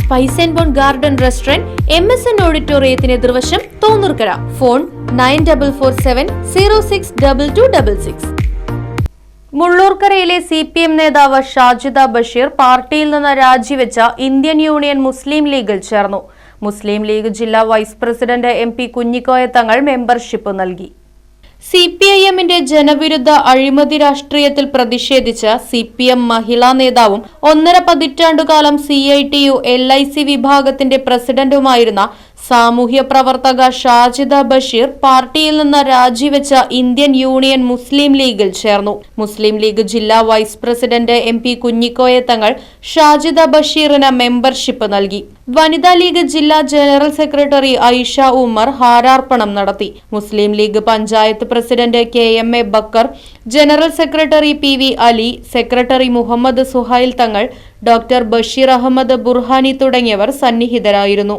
Spice and bone garden restaurant M S N ഓഡിറ്റോറിയത്തിന് എതിർവശം Thonnurkara. Phone nine double four seven zero six double two double six. മുള്ളൂർക്കരയിലെ C P M നേതാവ് ഷാജിദ ബഷീർ പാർട്ടിയിൽ നിന്ന് രാജിവെച്ച Indian union മുസ്ലിം ലീഗിൽ ചേർന്നു. മുസ്ലിം league ജില്ലാ vice president M P Kunhikoya Thangal membership നൽകി. C P I എമ്മിന്റെ ജനവിരുദ്ധ അഴിമതി രാഷ്ട്രീയത്തിൽ പ്രതിഷേധിച്ച് സി പി എം മഹിളാ നേതാവും ഒന്നര പതിറ്റാണ്ടുകാലം C I T U L I C വിഭാഗത്തിന്റെ പ്രസിഡന്റുമായിരുന്ന സാമൂഹ്യ പ്രവർത്തക ഷാജിദ ബഷീർ പാർട്ടിയിൽ നിന്ന് രാജിവെച്ച ഇന്ത്യൻ യൂണിയൻ മുസ്ലിം ലീഗിൽ ചേർന്നു. മുസ്ലിം ലീഗ് ജില്ലാ vice president M P Kunhikoya Thangal Shajida ബഷീറിന് membership നൽകി. വനിതാ ലീഗ് ജില്ലാ ജനറൽ സെക്രട്ടറി ഐഷ ഉമർ ഹാരാർപ്പണം നടത്തി. Muslim league panchayat president K M A Bakkar general secretary P V Ali secretary Muhammad Suhail Thangal doctor Basheer Ahammad Burhani തുടങ്ങിയവർ സന്നിഹിതരായിരുന്നു.